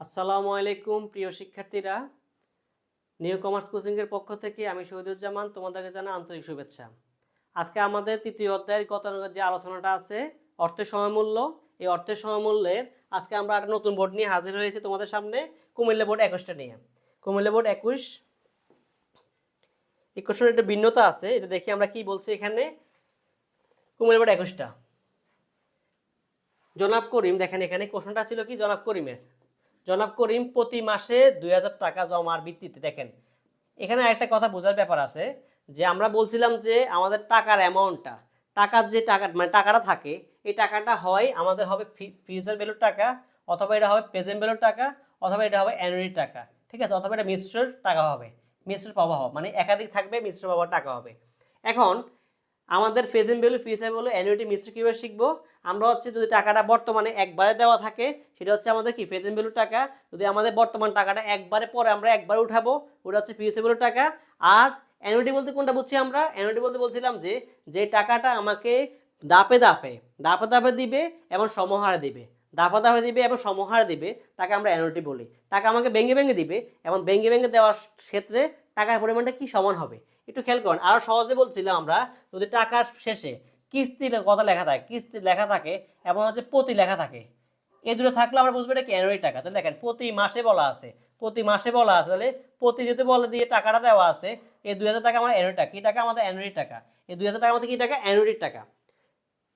আসসালামু আলাইকুম, প্রিয় শিক্ষার্থীরা। নিউ কমার্স কোচিংয়ের পক্ষ থেকে আমি শহীদুজ্জামান তোমাদেরকে জানা আন্তরিক শুভেচ্ছা। আজকে আমাদের তৃতীয় অধ্যায়ের গত যে আলোচনাটা আছে, অর্থের সময়মূল্য এই অর্থের সময়মূল্যের আজকে আমরা একটা নতুন বোর্ড নিয়ে হাজির হয়েছি তোমাদের সামনে, কুমিল্লা বোর্ড একুশটা নিয়ে। কুমিল্লা বোর্ড একুশ, এই কোশ্চেনের একটা ভিন্নতা আছে, এটা দেখি আমরা কি বলছি এখানে। কুমিল্লা বোর্ড একুশটা। জনাব করিম, দেখেন এখানে কোশ্চেনটা ছিল কি জনাব করিমের? জনাব করিম প্রতি মাসে দুই হাজার টাকা জমার ভিত্তিতে, দেখেন, এখানে একটা কথা বোঝার ব্যাপার আছে, যে আমরা বলছিলাম যে আমাদের টাকার অ্যামাউন্টটা টাকার যে টাকা মানে টাকাটা থাকে, এই টাকাটা হয়, আমাদের হবে ফিউচার ভ্যালুর টাকা, অথবা এটা হবে প্রেজেন্ট ভ্যালুর টাকা, অথবা এটা হবে অ্যানুয়ারি টাকা, ঠিক আছে? অথবা এটা মিশ্র টাকা হবে মিশ্র প্রভাব মানে একাধিক থাকবে মিশ্র প্রভাব টাকা হবে। এখন আমাদের present value future value annuity মিশ্র কীভাবে শিখব? আমরা হচ্ছে যদি টাকাটা বর্তমানে একবারে দেওয়া থাকে, সেটা হচ্ছে আমাদের কি? প্রেজেন্ট ভ্যালু টাকা। যদি আমাদের বর্তমান টাকাটা একবারে পরে আমরা একবারে উঠাবো, ওটা হচ্ছে ফিউচার ভ্যালু টাকা। আর অ্যানুইটি বলতে কোনটা বুঝছি আমরা? অ্যানুইটি বলতে বলছিলাম যে যে টাকাটা আমাকে দাপে দাপে দাপে দাপে দিবে এবং সমহারে দিবে। দাপা দাপে দিবে এবং সমহারে দিবে, তাকে আমরা অ্যানুইটি বলি। টাকা আমাকে ভেঙে ভেঙে দিবে এবং ভেঙে ভেঙে দেওয়ার ক্ষেত্রে টাকার পরিমাণটা কি সমান হবে? একটু খেয়াল করুন। আরও সহজে বলছিলাম আমরা যদি টাকার শেষে কিস্তি কথা লেখা থাকে, কিস্তি লেখা থাকে, এবং হচ্ছে প্রতি লেখা থাকে। এই দুটো থাকলে আমরা বুঝব এটা কি টাকা। তাহলে দেখেন, প্রতি মাসে বলা আছে। প্রতি মাসে বলা আছে, তাহলে প্রতি যদি বলে দিয়ে টাকাটা দেওয়া আছে, এই দুই হাজার টাকা আমার অ্যানুয়ারি টাকা। কি টাকা? আমাদের অ্যানুয়ারি টাকা। এই দুই হাজার টাকা আমাদের কী টাকা? অ্যানুয়ারি টাকা।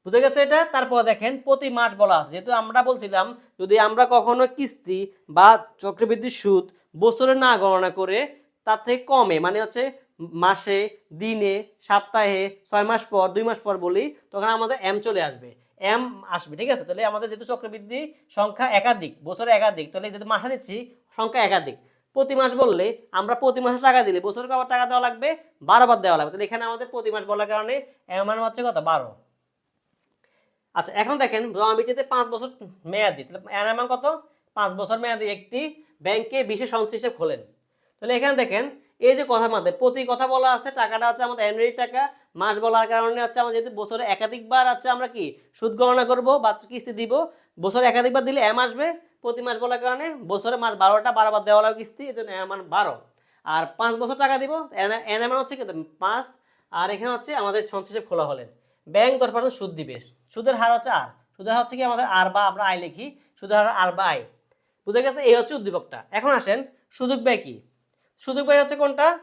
বুঝে গেছে এটা? তারপর দেখেন, প্রতি মাস বলা আছে। যেহেতু আমরা বলছিলাম, যদি আমরা কখনো কিস্তি বা চক্রবৃদ্ধির সুদ বছরে না গণনা করে, তার থেকে কমে মানে হচ্ছে মাসে, দিনে, সপ্তাহে, ছয় মাস পর, দুই মাস পর বলি, তখন আমাদের এম চলে আসবে। এম আসবে, ঠিক আছে? তাহলে আমাদের যেহেতু চক্রবৃদ্ধি সংখ্যা একাধিক, বছরে একাধিক, তাহলে যেহেতু মাসে দিচ্ছি, সংখ্যা একাধিক। প্রতি মাস বললে আমরা প্রতি মাসে টাকা দিলে, বছরে আবার টাকা দেওয়া লাগবে? বারো বার দেওয়া লাগবে। তাহলে এখানে আমাদের প্রতি মাস বলার কারণে এম হচ্ছে কত? বারো। আচ্ছা এখন দেখেন, জমা বিচিতে পাঁচ বছর মেয়াদি, তাহলে এর মান কত? পাঁচ বছর মেয়াদি একটি ব্যাংকে বিশেষ হিসেবে খোলেন। তাহলে এখানে দেখেন এই যে কথা মধ্যে প্রতি কথা বলা আছে, টাকাটা হচ্ছে আমাদের অ্যানুয়ারি টাকা, মাস বলার কারণে হচ্ছে আমরা যেহেতু বছরে একাধিকবার হচ্ছে আমরা কি সুদ গণনা করব বা কিস্তি দিব, বছরে একাধিকবার দিলে এম আসবে, প্রতি মাস বলার কারণে বছরে মাস বারোটা বারোবার দেওয়া লাগবে কিস্তি এই জন্য এম বারো। আর পাঁচ বছর টাকা দিব, এন এম হচ্ছে কি, পাঁচ, আর এখানে হচ্ছে আমাদের সঞ্চয় খোলা হলেন ব্যাংক দশ পার্সেন্ট সুদ দিবে, সুদের হার হচ্ছে আর, সুদের হার হচ্ছে কি আমাদের আর বা আমরা আয় লিখি, সুদের হার আর বা আয়। বুঝে গেছে? এই হচ্ছে উদ্দীপকটা। এখন আসেন, সুযোগ ব্যয় কি? সুযোগ ব্যয় হচ্ছে কোনটা?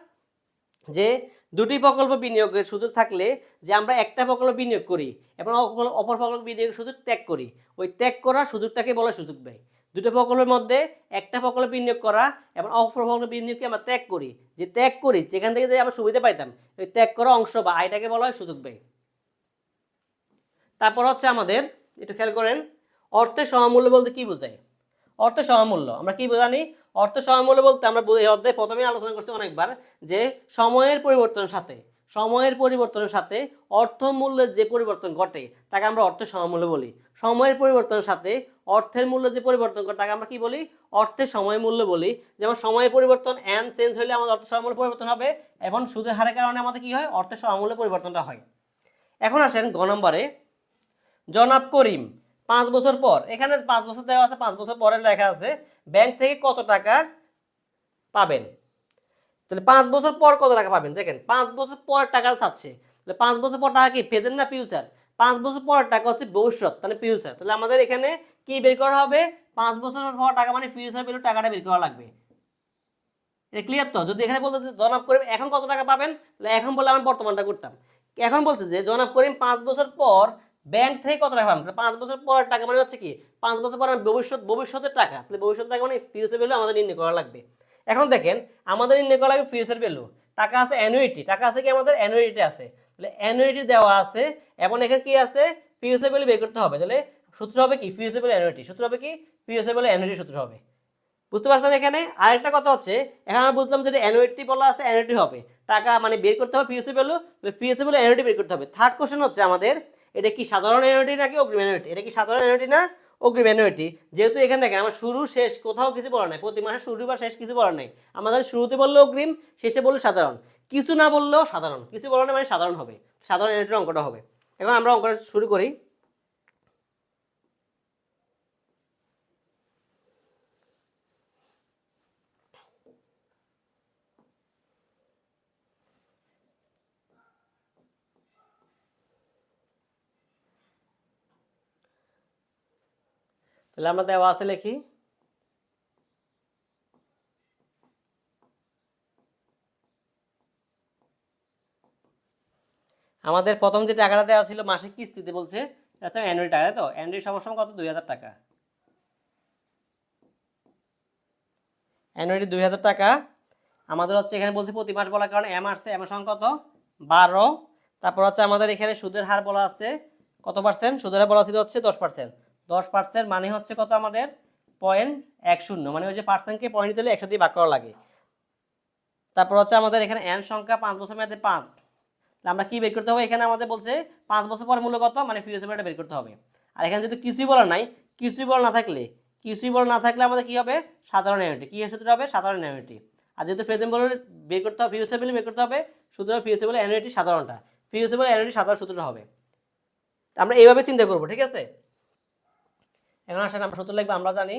যে দুটি প্রকল্প বিনিয়োগের সুযোগ থাকলে যে আমরা একটা প্রকল্প বিনিয়োগ করি এবং অপর- প্রকল্প বিনিয়োগের সুযোগ ত্যাগ করি। ওই ত্যাগ করার সুযোগটাকে বলে সুযোগ ব্যয়। দুটো প্রকল্পের মধ্যে একটা প্রকল্প বিনিয়োগ করা এবং অপর প্রকল্প বিনিয়োগকে আমরা ত্যাগ করি। যে ত্যাগ করি, যেখান থেকে যে আমরা সুবিধা পাইতাম, ওই ত্যাগ করা অংশ বা আয়টাকে বলা হয় সুযোগ ব্যয়। তারপর হচ্ছে আমাদের, একটু খেয়াল করেন, অর্থের সমমূল্য বলতে কি বোঝায়? অর্থের সমমূল্য, আমরা কি বোঝানি অর্থ সমমূল্য বলতে আমরা এই অধ্যায়ে প্রথমেই আলোচনা করছি অনেকবার যে সময়ের পরিবর্তনের সাথে, সময়ের পরিবর্তনের সাথে অর্থ মূল্যের যে পরিবর্তন ঘটে, তাকে আমরা অর্থ সমমূল্য বলি। সময়ের পরিবর্তনের সাথে অর্থের মূল্য যে পরিবর্তন ঘটে, তাকে আমরা কি বলি? অর্থের সময় মূল্য বলি। যেমন সময়ের পরিবর্তন অ্যান চেঞ্জ হলে আমাদের অর্থ সমমূল্য পরিবর্তন হবে এবং সুদের হারের কারণে আমাদের কি হয়? অর্থের সমমূল্য পরিবর্তনটা হয়। এখন আসেন গ নম্বরে, জনাব করিম পাঁচ বছর পর, এখানে পাঁচ বছর দেওয়া আছে, পাঁচ বছর পরে লেখা আছে ব্যাংক থেকে কত টাকা পাবেন? তাহলে পাঁচ বছর পর কত টাকা পাবেন? দেখেন, পাঁচ বছর পর টাকা চাচ্ছে। তাহলে পাঁচ বছর পর টাকা কি প্রেজেন্ট না ফিউচার পাঁচ বছর পর টাকা হচ্ছে ভবিষ্যৎ তাহলে ফিউচার তাহলে আমাদের এখানে কি বের করা হবে? পাঁচ বছর পর টাকা মানে ফিউচার ভ্যালু টাকাটা বের করা লাগবে। এটা ক্লিয়ার তো? যদি এখানে বলতে যে জনাব করিম এখন কত টাকা পাবেন? তাহলে এখন বলে আমি বর্তমানটা করতাম। এখন বলছে যে জনাব করিম পাঁচ বছর পর ব্যাংক থেকে কত টাকা পাবেন তাহলে পাঁচ বছর পর টাকা মানে হচ্ছে কি? পাঁচ বছর পর ভবিষ্যৎ ভবিষ্যতের টাকা। তাহলে ভবিষ্যতের টাকা মানে ফিউচার ভ্যালু আমাদের নির্ণয় করা লাগবে। এখন দেখেন, আমাদের নির্ণয় করা লাগবে ফিউচার ভ্যালু টাকা আছে অ্যানুইটি টাকা আছে কি? আমাদের অ্যানুইটি আছে। তাহলে অ্যানুইটি দেওয়া আছে। এবং এখানে কি আছে? ফিউচার ভ্যালু বের করতে হবে। তাহলে সূত্র হবে কি? ফিউচার ভ্যালু অ্যানুইটি সূত্র হবে কি? ফিউচার ভ্যালু অ্যানুইটি সূত্র হবে। বুঝতে পারছেন এখানে? আরেকটা কথা হচ্ছে, এখানে আমরা বুঝলাম যে অ্যানুইটি বলা আছে অ্যানুইটি হবে। টাকা মানে বের করতে হবে PSC value PSC value annuity বের করতে হবে। থার্ড কোশ্চেন হচ্ছে আমাদের এটা কি সাধারণ অ্যানুইটি নাকি অগ্রিম অ্যানুইটি এটা কি সাধারণ অ্যানুইটি না অগ্রিম অ্যানুইটি যেহেতু এখানে দেখেন, আমার শুরু, শেষ কোথাও কিছু বলা নাই। প্রতি মাসে শুরু বা শেষ কিছু বলা নাই। আমাদের শুরুতে বলল অগ্রিম, শেষে বলল সাধারণ। কিছু না বললেও সাধারণ। কিছু বলা নাই মানে সাধারণ হবে। সাধারণ অ্যানুইটির অঙ্কটা হবে। এবং আমরা অঙ্কটা শুরু করি। তাহলে আমরা দেওয়া আছে লিখি। আমাদের প্রথম যে টাকাটা দেওয়া ছিল মাসিক কিস্তিতে বলছে আচ্ছা অ্যানুয়াল টাকা তো? অ্যানুয়াল সমস্যা কত? দুই হাজার টাকা। অ্যানুয়ালি দুই হাজার টাকা। আমাদের হচ্ছে এখানে বলছে প্রতি মাস বলার কারণে এম আসছে এম সঙ্গে কত? বারো। তারপর হচ্ছে আমাদের এখানে সুদের হার বলা আছে, কত পার্সেন্ট সুদের হার বলা ছিল হচ্ছে দশ পার্সেন্ট দশ পার্সেন্ট মানে হচ্ছে কত আমাদের? পয়েন্ট এক শূন্য। মানে ওই যে পার্সেন্টকে পয়েন্ট দিলে একশো দিয়ে ভাগ করা লাগে। তারপর হচ্ছে আমাদের এখানে এন সংখ্যা পাঁচ বছর মেয়াদে পাঁচ। আমরা কি বের করতে হবে? এখানে আমাদের বলছে পাঁচ বছর পর মূল্য কত? মানে ফিউচার ভ্যালুটা বের করতে হবে। আর এখানে যেহেতু কিছুই বলা নাই, কিছুই বলা না থাকলে, কিছুই বলা না থাকলে আমাদের কি হবে? সাধারণ অ্যানুইটি কি সূত্র হবে? সাধারণ অ্যানুইটি আর যেহেতু প্রেজেন্ট বলে বের করতে হবে ফিউচার বের করতে হবে, সুতরাং ফিউচার অ্যানুইটি সাধারণটা। ফিউচার ভ্যালু অ্যানুইটি সাধারণ সূত্রটা হবে। আমরা এইভাবে চিন্তা করব, ঠিক আছে? এখন আসেন আমরা সূত্র লিখব, আমরা জানি।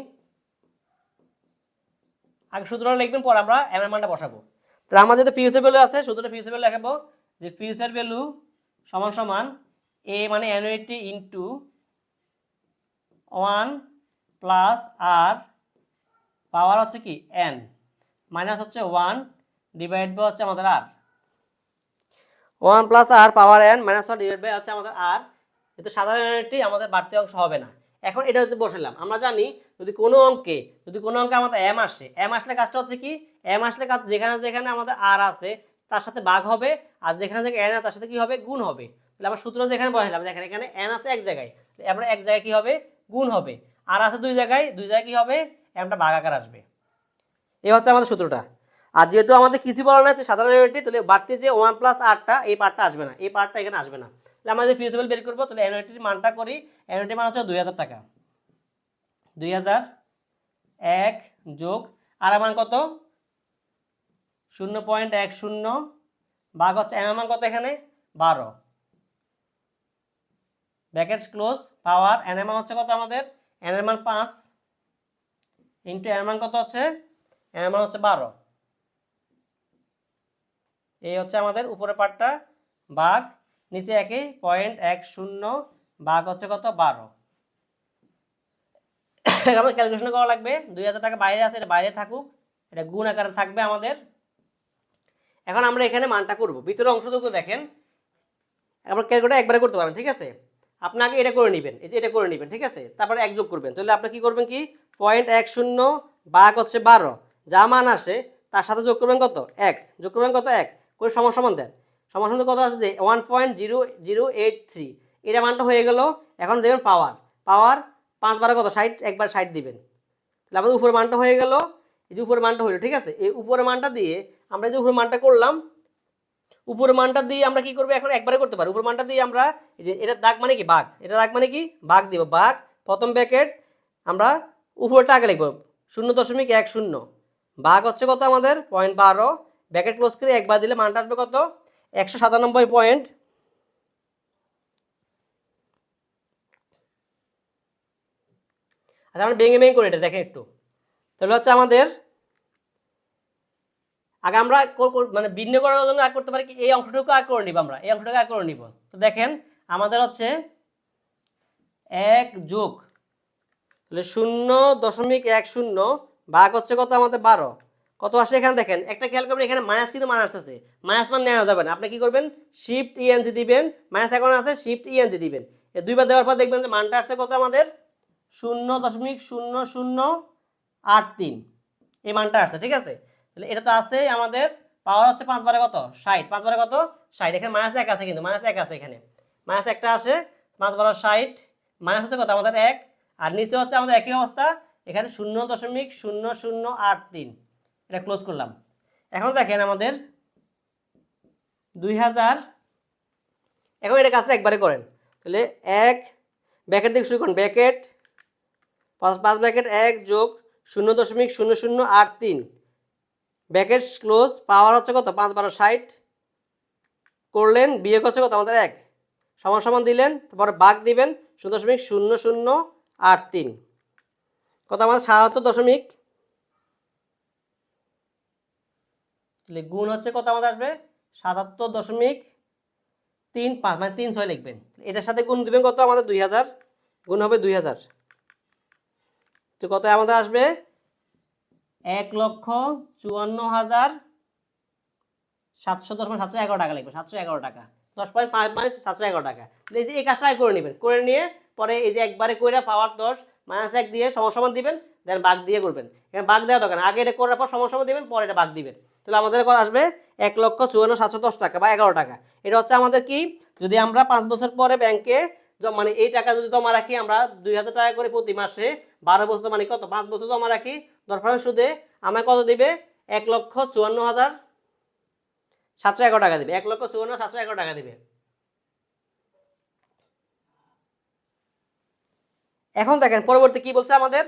আগে সূত্রটা লিখবেন, পর আমরা এম এর মানটা বসাবো। তাহলে আমাদের যেহেতু ফিউচার ভ্যালু আছে, সূত্রটা ফিউচার ভ্যালু লেখাবো যে ফিউচার ভ্যালু সমান সমান এ মানে annuity into one plus R power হচ্ছে কি? এন মাইনাস হচ্ছে ওয়ান ডিভাইড বাই হচ্ছে আমাদের R one plus R power N minus one divide by হচ্ছে আমাদের আর কিন্তু সাধারণ অ্যানুইটি আমাদের বাড়তি অংশ হবে না। এখন এটা হচ্ছে বসালাম। আমরা জানি যদি কোনো অঙ্কে, যদি কোনো অঙ্কে আমাদের এম আসে এম আসলে কাজটা হচ্ছে কি? এম আসলে কাজ যেখানে যেখানে আমাদের আর আছে, তার সাথে বাঘ হবে, আর যেখানে যেখানে এন তার সাথে কি হবে? গুণ হবে। তাহলে আমরা সূত্র যেখানে বসালাম, দেখেন এখানে এন আছে এক জায়গায় আমরা এক জায়গায় কি হবে? গুণ হবে। আর আছে দুই জায়গায় দুই জায়গায় কি হবে? এমটা ভাগ আকার আসবে। এই হচ্ছে আমাদের সূত্রটা। আর যেহেতু আমাদের কিছু বলা তো সাধারণ ইউনিটি তাহলে বাড়তি যে ওয়ান প্লাস আরটা এই পার্টটা আসবে না। এই পার্টটা এখানে আসবে না। তাহলে আমাদের ফিউজেবল বের করব, তাহলে অ্যানুইটির মানটা করি। অ্যানুইটির মান হচ্ছে দুই হাজার টাকা। দুই হাজার এক যোগ, আর মান কত? শূন্য পয়েন্ট এক শূন্য বাঘ হচ্ছে এম কত এখানে? বারো। ব্যাকেট ক্লোজ পাওয়ার এন হচ্ছে কত আমাদের? এন পাঁচ। ইন্টু এর কত হচ্ছে? এর হচ্ছে বারো। এই হচ্ছে আমাদের উপরের পার্টটা বাঘ নিচে একই পয়েন্ট এক শূন্য বাঘ হচ্ছে কত? বারো। আমাদের ক্যালকুলেশন করা লাগবে। দুই হাজার টাকা বাইরে আছে, এটা বাইরে থাকুক। এটা গুণ আকারে থাকবে আমাদের। এখন আমরা এখানে মানটা করব। ভিতরে অংশটুকু দেখেন। আমরা ক্যালকুলেটার একবারে করতে পারবেন, ঠিক আছে? আপনাকে এটা করে নেবেন। এই যে এটা করে নেবেন, ঠিক আছে? তারপরে এক যোগ করবেন। তাহলে আপনি কি করবেন কি? পয়েন্ট এক শূন্য বাঘ হচ্ছে বারো। যা মান আসে, তার সাথে যোগ করবেন কত? এক। যোগ করবেন কত? এক। করে সমান সমান দেন। সমান সমান কত আছে যে one point zero zero eight three এটা মানটা হয়ে গেল, এখন দেবেন পাওয়ার পাওয়ার পাঁচ বারো কত? ষাট, একবার ষাট দিবেন। তাহলে আমাদের উপরের মানটা হয়ে গেল, এই যে উপরের মানটা হলো, ঠিক আছে? এই উপরের মানটা দিয়ে আমরা যে উপরের মানটা করলাম, উপরের মানটা দিয়ে আমরা কি করব? এখন একবারে করতে পারি। উপরের মানটা দিয়ে আমরা এই যে, এটা দাগ মানে কি? বাঘ। এটা দাগ মানে কি? বাঘ দিব। বাঘ, প্রথম ব্যাকেট আমরা উপরেটা আগে লিখব। শূন্য দশমিক এক শূন্য। বাঘ হচ্ছে কত আমাদের? পয়েন্ট বারো। ব্যাকেট ক্লোজ করে একবার দিলে মানটা আসবে কত? একশো সাতানব্বই পয়েন্ট। আচ্ছা আমরা ভেঙে ভেঙে করে এটা দেখেন একটু। তাহলে হচ্ছে আমাদের, আগে আমরা মানে ভিন্ন করার জন্য আগ করতে পারি কি, এই অংশটুকু আগ করে নিব আমরা, এই অংশটুকু আগ করে নিব। তো দেখেন, আমাদের হচ্ছে এক যোগ, তাহলে শূন্য দশমিক এক শূন্য ভাগ হচ্ছে কত আমাদের বারো। কত আসে এখানে দেখেন? একটা খেয়াল করবেন, এখানে মাইনাস কিন্তু মাইনাস আছে। মাইনাস মান নেওয়া যাবে না। আপনি কি করবেন? শিফট ইএনজি দিবেন। মাইনাস এখন আছে শিফট ইএনজি দিবেন। এই দুইবার দেওয়ার পর দেখবেন যে মানটা আসছে কত আমাদের? শূন্য দশমিক শূন্য শূন্য আট তিন। এই মানটা আসছে, ঠিক আছে? তাহলে এটা তো আছে আমাদের। পাওয়ার হচ্ছে পাঁচ বারে কত? ষাট। পাঁচ বারে কত? ষাট। এখানে মাইনাস এক আছে কিন্তু মাইনাস এক আছে এখানে। মাইনাস একটা আসে, পাঁচ বারো ষাট। মাইনাস হচ্ছে কত? আমাদের এক। আর নিচে হচ্ছে আমাদের একই অবস্থা। এখানে শূন্য দশমিক শূন্য শূন্য আট তিন। এটা ক্লোজ করলাম। এখন দেখেন আমাদের দুই হাজার এখন এটা কাজটা একবারে করেন। তাহলে এক ব্যাকেট দিকে শুরু করুন। ব্যাকেট পাঁচ পাঁচ ব্যাকেট এক যোগ শূন্য দশমিক শূন্য শূন্য আট তিন। ব্যাকেট ক্লোজ পাওয়ার হচ্ছে কত? পাঁচ বারো ষাট। করলেন বিয়ে করছে কত? আমাদের এক। সমান সমান দিলেন, তারপরে বাঘ দিবেন, শূন্য দশমিক শূন্য শূন্য আট তিন। কত? আমাদের সাতাত্তর দশমিক তাহলে গুণ হচ্ছে কত আমাদের আসবে? সাতাত্তর দশমিক তিন পাঁচ মানে তিন ছয় লিখবেন। এটার সাথে গুণ দিবেন কত আমাদের? দুই হাজার। গুণ হবে দুই হাজার। তো কত আমাদের আসবে? এক লক্ষ চুয়ান্ন হাজার সাতশো দশ মানে সাতশো এগারো টাকা লাগবে সাতশো এগারো টাকা। দশ পয়েন্ট পাঁচ মানে সাতশো এগারো টাকা। এই যে এই কাজটা করে নেবেন, করে নিয়ে পরে এই যে একবারে কইরা পাওয়ার দশ মাইনাস এক দিয়ে সমান দিবেন দেন বাঘ দিয়ে করবেন। এখানে বাঘ দেওয়া দরকার আগে এটা করার পর সমান দিবেন, পরে এটা বাঘ দিবেন। তাহলে আমাদের কত আসবে এক লক্ষ চুয়ান্ন সাতশো দশ টাকা বা এগারো টাকা। এটা হচ্ছে আমাদের কি? যদি আমরা পাঁচ বছর পরে ব্যাংকে মানে এই টাকা যদি জমা রাখি, আমরা দুই হাজার টাকা করে প্রতি মাসে বারো বছর মানে কত? পাঁচ বছর জমা রাখি দরকার সুদে আমায় কত দিবে? এক লক্ষ চুয়ান্ন হাজার সাতশো এগারো টাকা দিবে। এক লক্ষ চুয়ান্ন সাতশো এগারো টাকা দিবে। এখন দেখেন, পরবর্তী কি বলছে আমাদের?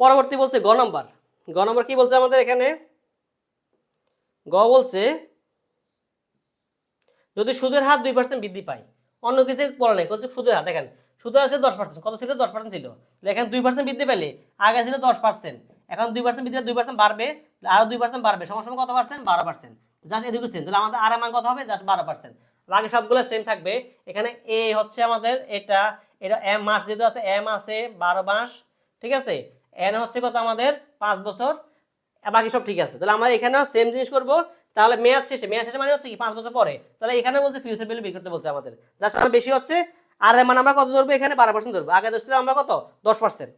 পরবর্তী বলছে গ নম্বর। গ নম্বর কি বলছে আমাদের এখানে? গ বলছে, যদি সুদের হার দুই পার্সেন্ট বৃদ্ধি পায়, অন্য কিছু বলা নেই, বলছে সুদের হার, দেখেন, সুদের ছিল দশ পার্সেন্ট কত ছিল? দশ পার্সেন্ট ছিল। এখানে দুই পার্সেন্ট বৃদ্ধি পেলে আগে ছিল দশ পার্সেন্ট এখন দুই পার্সেন্ট বৃদ্ধি দুই পার্সেন্ট বাড়বে আরও দুই পার্সেন্ট বাড়বে সময় সময় কত পার্সেন্ট বারো পার্সেন্ট জাস্ট এদিকে সেম তাহলে আমাদের আর মান কত হবে? জাস্ট বারো পার্সেন্ট বাকি সবগুলো সেম থাকবে। এখানে এ হচ্ছে আমাদের, এটা এটা এম মাস যেহেতু আছে এম আছে, বারো মাস, ঠিক আছে? এন হচ্ছে কত আমাদের? পাঁচ বছর। বাকি সব ঠিক আছে। তাহলে আমরা এখানেও সেম জিনিস করব। তাহলে মেয়াদ শেষে মেয়াদ শেষে মানে হচ্ছে কি, পাঁচ বছর পরে। তাহলে এখানে বলছে ফিউচার ভ্যালু বের করতে বলছে আমাদের। যার সামনে বেশি হচ্ছে, আর মানে আমরা কত ধরবো এখানে? বারো পার্সেন্ট ধরবো। আগে ধরছিলাম আমরা কত? দশ পার্সেন্ট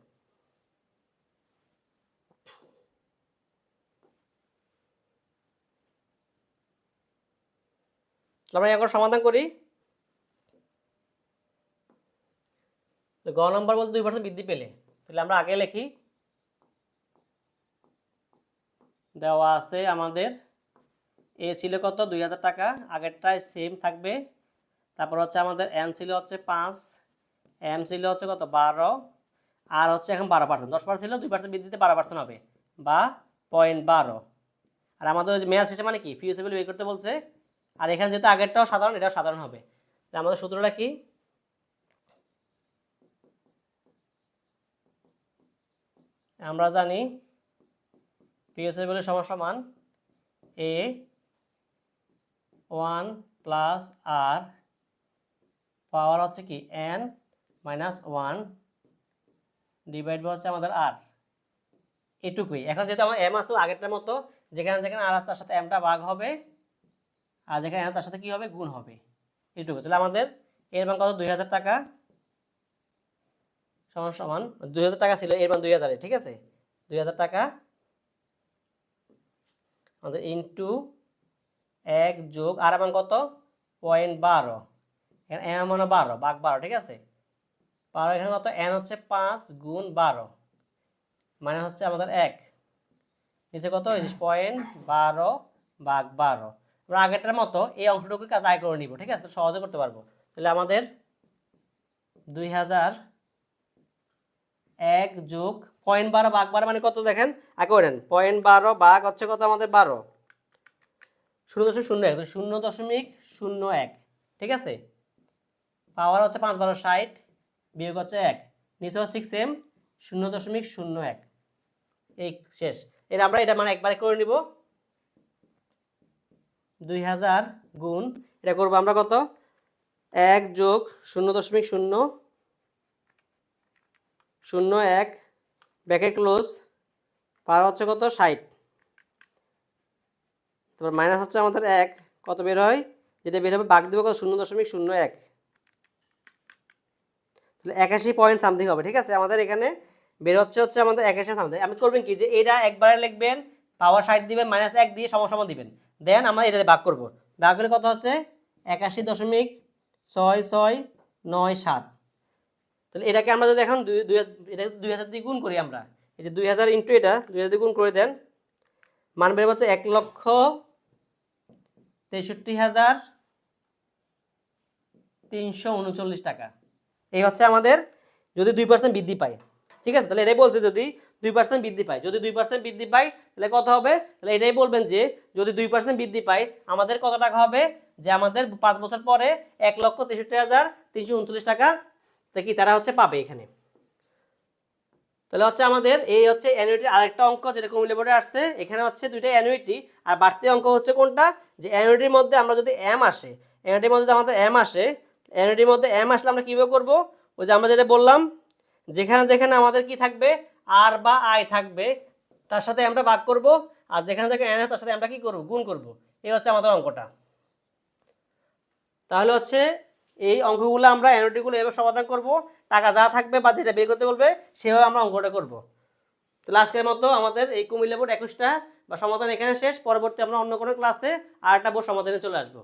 এখন সমাধান করি। গ নম্বর বলতে দুই পার্সেন্ট বৃদ্ধি পেলে। তাহলে আমরা আগে লিখি। দেওয়া আছে আমাদের। এ ছিল কত? দুই হাজার টাকা। আগেরটায় সেম থাকবে। তারপর হচ্ছে আমাদের এন ছিল হচ্ছে পাঁচ এম ছিল হচ্ছে কত? বারো। আর হচ্ছে এখন বারো পার্সেন্ট দশ পার্সেন্ট ছিল, দুই পার্সেন্ট বৃদ্ধিতে বারো পার্সেন্ট হবে। বা পয়েন্ট বারো। আর আমাদের মেয়াদ শেষে মানে কি? ফিউসেবল বের করতে বলছে। আর এখানে যেহেতু আগেরটাও সাধারণ, এটাও সাধারণ হবে। আমাদের সূত্রটা কি? আমরা জানি পিএসএল সমান সমান এ ওয়ান প্লাস আর পাওয়ার হচ্ছে কি N minus one divide by হচ্ছে আমাদের আর এটুকুই। এখন যেহেতু আমার এম আছে, আগেরটার মতো যেখানে যেখানে আর আছে তার সাথে এমটা ভাগ হবে, আর যেখানে তার সাথে কি হবে? গুণ হবে। এটুকু তাহলে আমাদের এর মান কত? দুই হাজার টাকা। সমান সমান দুই হাজার টাকা ছিল, এর মান দুই হাজারে ঠিক আছে? দুই হাজার টাকা আমাদের ইন্টু এক যোগ, আর মান কত? পয়েন্ট বারো। এখানে এম মানে বারো, বাঘ বারো, ঠিক আছে? বারো এখানে কত? এন হচ্ছে পাঁচ গুণ বারো। মানে হচ্ছে আমাদের এক। নিচে কত? পয়েন্ট বারো, বাঘ বারো। আমরা আগেরটার মতো এই অংশটুকু কাজ আয় করে নিব, ঠিক আছে? সহজে করতে পারব। তাহলে আমাদের দুই হাজার এক যোগ পয়েন্ট বারো বাঘ বারো মানে কত দেখেন? আগে করে পয়েন্ট বারো, বাঘ হচ্ছে কত আমাদের? বারো। শূন্য দশমিক শূন্য এক শূন্য দশমিক শূন্য এক, ঠিক আছে? পাওয়ার হচ্ছে পাঁচ বারো ষাট, বিয়োগ হচ্ছে এক, নিচে হচ্ছে ঠিক সেম শূন্য দশমিক শূন্য এক। এই শেষ। এর আমরা এটা মানে একবারে করে নিব। দুই হাজার গুণ, এটা করব আমরা কত? এক যোগ শূন্য দশমিক শূন্য শূন্য এক ব্যাকে ক্লোজ, পার হচ্ছে কত? ষাট। তারপর মাইনাস হচ্ছে আমাদের এক। কত বের হয়? যেটা বের হবে বাঘ দেবে কত? শূন্য দশমিক শূন্য এক। তাহলে একাশি পয়েন্ট সামথিং হবে, ঠিক আছে? আমাদের এখানে বের হচ্ছে হচ্ছে আমাদের একাশি সামথিং আপনি করবেন কি? যে এটা একবারে লিখবেন, পাওয়ার ষাট দিবেন, মাইনাস এক দিয়ে সমসম দিবেন। দেন আমরা এটাতে ভাগ করব। ভাগ করলে কত হচ্ছে? একাশি দশমিক ছয় ছয় নয় সাত। তাহলে এটাকে আমরা যদি এখন দুই এটা দুই হাজার দিয়ে গুণ করি আমরা। এই যে দুই হাজার ইন্টু এটা, দুই হাজার দিয়ে গুণ করে দেন, মান বের হচ্ছে এক লক্ষ তেষট্টি হাজার তিনশো উনচল্লিশ টাকা। এই হচ্ছে আমাদের যদি দুই পার্সেন্ট বৃদ্ধি পায়। ঠিক আছে? তাহলে এটাই বলছে যদি দুই পার্সেন্ট বৃদ্ধি পায়। যদি দুই পার্সেন্ট বৃদ্ধি পায়, তাহলে কত হবে? তাহলে এটাই বলবেন যে যদি দুই পার্সেন্ট বৃদ্ধি পায়, আমাদের কত টাকা হবে? যে আমাদের পাঁচ বছর পরে এক লক্ষ তেষট্টি হাজার তিনশো উনচল্লিশ টাকা তা কি তারা হচ্ছে পাবে এখানে? তাহলে হচ্ছে আমাদের এই হচ্ছে অ্যানুইটির আরেকটা অঙ্ক যেটা কুমিল্লা বোর্ডে আসছে, এখানে হচ্ছে দুইটা অ্যানুইটি, আর বাড়তি অঙ্ক হচ্ছে কোনটা? যে অ্যানুইটির মধ্যে আমরা যদি এম আসে, অ্যানুইটির মধ্যে আমাদের এম আসে, অ্যানুইটির মধ্যে এম আসলে আমরা কীভাবে করব? ওই যে আমরা যেটা বললাম, যেখানে যেখানে আমাদের কি থাকবে? আর বা আই থাকবে, তার সাথে আমরা ভাগ করব, আর যেখানে যেখানে এন তার সাথে আমরা কি করব? গুণ করব। এই হচ্ছে আমাদের অঙ্কটা। তাহলে হচ্ছে এই অঙ্কগুলো আমরা এনওটিগুলো এভাবে সমাধান করব। টাকা যা থাকবে বা যেটা বের করতে বলবে, সেভাবে আমরা অঙ্কটা করব। তাহলে আজকের মতো আমাদের এই কুমিল্লা বোর্ড একুশটা বা সমাধান এখানে শেষ। পরবর্তী আমরা অন্য কোনো ক্লাসে আরেকটা বোর্ড সমাধানে চলে আসব।